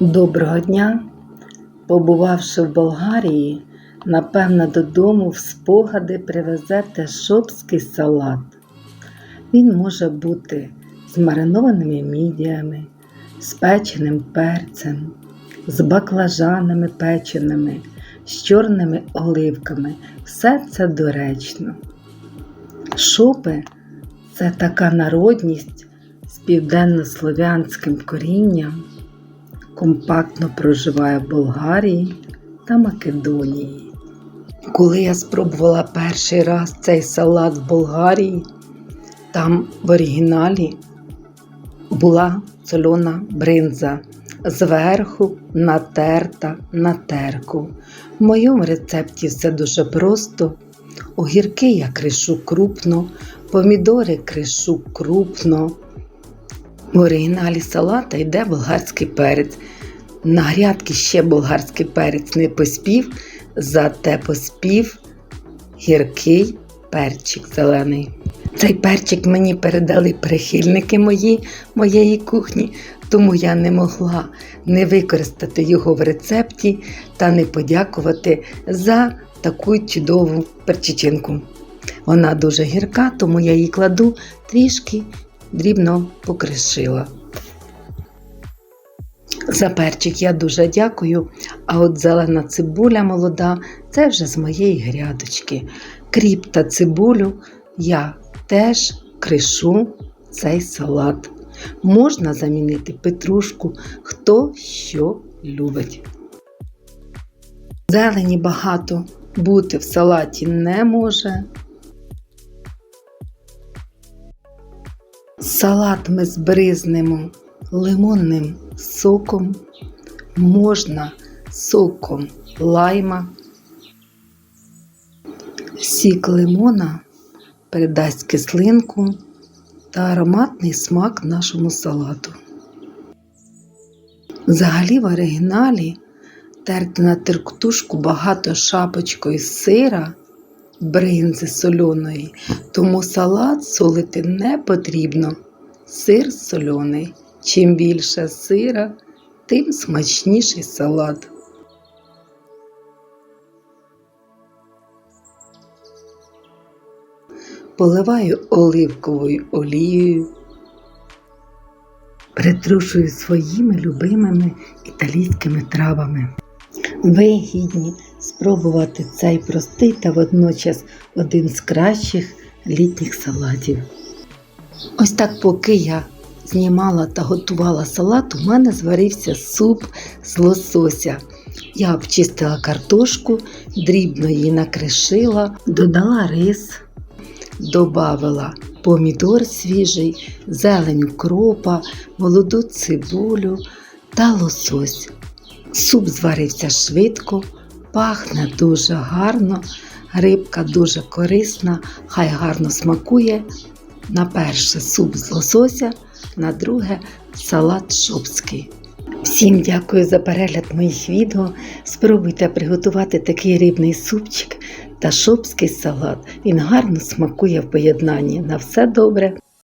Доброго дня! Побувавши в Болгарії, напевно, додому в спогади привезете шопський салат. Він може бути з маринованими мідіями, з печеним перцем, з баклажанами печеними, з чорними оливками. Все це доречно. Шопи це така народність з південнослов'янським корінням компактно проживає в Болгарії та Македонії. Коли я спробувала перший раз цей салат в Болгарії, там в оригіналі була сольона бринза, зверху натерта на терку. В моєму рецепті все дуже просто. Огірки я кришу крупно, помідори кришу крупно. В оригіналі салата йде болгарський перець. На грядки ще болгарський перець не поспів, зате поспів гіркий перчик зелений. Цей перчик мені передали прихильники мої, моєї кухні, тому я не могла не використати його в рецепті та не подякувати за таку чудову перчичинку. Вона дуже гірка, тому я її кладу трішки дрібно покришила. За перчик я дуже дякую, а от зелена цибуля молода це вже з моєї грядочки. Кріп та цибулю я теж кришу цей салат. Можна замінити петрушку, хто що любить. Зелені багато бути в салаті не може. Салат ми збризнемо лимонним соком, можна соком лайма. Сік лимона передасть кислинку та ароматний смак нашому салату. Взагалі в оригіналі терти на тертушку багато шапочкою сира, бринзи соляної, тому салат солити не потрібно. Сир соляний. Чим більше сира, тим смачніший салат. Поливаю оливковою олією, притрушую своїми любимими італійськими травами. Ви гідні спробувати цей простий та водночас один з кращих літніх салатів. Ось так, поки я знімала та готувала салат, у мене зварився суп з лосося. Я обчистила картошку, дрібно її накришила, додала рис, додала помідор свіжий, зелень укропа, молоду цибулю та лосось. Суп зварився швидко, пахне дуже гарно, рибка дуже корисна, хай гарно смакує. На перше суп з лосося, на друге салат шопський. Всім дякую за перегляд моїх відео. Спробуйте приготувати такий рибний супчик та шопський салат. Він гарно смакує в поєднанні. На все добре!